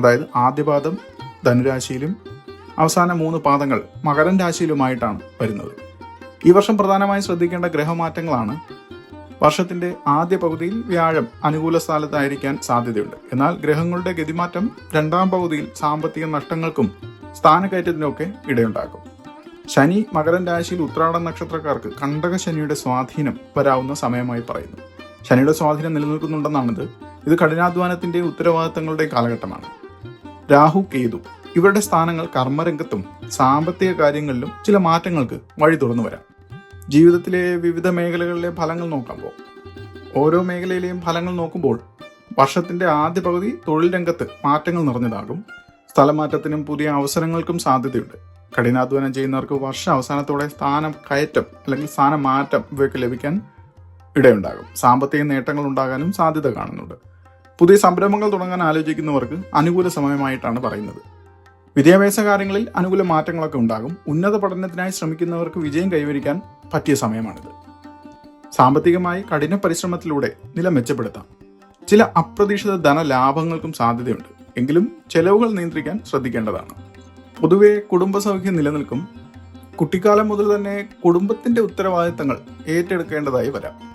അതായത് ആദ്യപാദം ധനുരാശിയിലും അവസാന മൂന്ന് പാദങ്ങൾ മകരൻ രാശിയിലുമായിട്ടാണ് വരുന്നത്. ഈ വർഷം പ്രധാനമായും ശ്രദ്ധിക്കേണ്ട ഗ്രഹമാറ്റങ്ങളാണ് വർഷത്തിന്റെ ആദ്യ പകുതിയിൽ വ്യാഴം അനുകൂല സ്ഥാനത്തായിരിക്കാൻ സാധ്യതയുണ്ട്. എന്നാൽ ഗ്രഹങ്ങളുടെ ഗതിമാറ്റം രണ്ടാം പകുതിയിൽ സാമ്പത്തിക നഷ്ടങ്ങൾക്കും സ്ഥാനക്കയറ്റത്തിനൊക്കെ ഇടയുണ്ടാക്കും. ശനി മകരൻ രാശിയിൽ ഉത്രാട നക്ഷത്രക്കാർക്ക് കണ്ടക ശനിയുടെ സ്വാധീനം വരാവുന്ന സമയമായി പറയുന്നു. ശനിയുടെ സ്വാധീനം നിലനിൽക്കുന്നുണ്ടെന്നാണിത്. ഇത് കഠിനാധ്വാനത്തിന്റെ ഉത്തരവാദിത്തങ്ങളുടെ കാലഘട്ടമാണ്. രാഹു കേതു. ഇവരുടെ സ്ഥാനങ്ങൾ കർമ്മരംഗത്തും സാമ്പത്തിക കാര്യങ്ങളിലും ചില മാറ്റങ്ങൾക്ക് വഴി തുറന്നു വരാം. ജീവിതത്തിലെ വിവിധ മേഖലകളിലെ ഫലങ്ങൾ നോക്കുമ്പോൾ ഓരോ മേഖലയിലെയും ഫലങ്ങൾ നോക്കുമ്പോൾ വർഷത്തിന്റെ ആദ്യ പകുതി തൊഴിൽ രംഗത്ത് മാറ്റങ്ങൾ നിറഞ്ഞതാകും. സ്ഥലമാറ്റത്തിനും പുതിയ അവസരങ്ങൾക്കും സാധ്യതയുണ്ട്. കഠിനാധ്വാനം ചെയ്യുന്നവർക്ക് വർഷ അവസാനത്തോടെ സ്ഥാനം കയറ്റം അല്ലെങ്കിൽ സ്ഥാനമാറ്റം ഇവയൊക്കെ ലഭിക്കാൻ ഇടയുണ്ടാകും. സാമ്പത്തിക നേട്ടങ്ങൾ ഉണ്ടാകാനും സാധ്യത കാണുന്നുണ്ട്. പുതിയ സംരംഭങ്ങൾ തുടങ്ങാൻ ആലോചിക്കുന്നവർക്ക് അനുകൂല സമയമായിട്ടാണ് പറയുന്നത്. വിദ്യാഭ്യാസ കാര്യങ്ങളിൽ അനുകൂല മാറ്റങ്ങളൊക്കെ ഉണ്ടാകും. ഉന്നത പഠനത്തിനായി ശ്രമിക്കുന്നവർക്ക് വിജയം കൈവരിക്കാൻ പറ്റിയ സമയമാണിത്. സാമ്പത്തികമായി കഠിന പരിശ്രമത്തിലൂടെ നില മെച്ചപ്പെടുത്താം. ചില അപ്രതീക്ഷിത ധനലാഭങ്ങൾക്കും സാധ്യതയുണ്ട്. എങ്കിലും ചെലവുകൾ നിയന്ത്രിക്കാൻ ശ്രദ്ധിക്കേണ്ടതാണ്. പൊതുവെ കുടുംബസൗഖ്യം നിലനിൽക്കും. കുട്ടിക്കാലം മുതൽ തന്നെ കുടുംബത്തിന്റെ ഉത്തരവാദിത്തങ്ങൾ ഏറ്റെടുക്കേണ്ടതായി വരാം.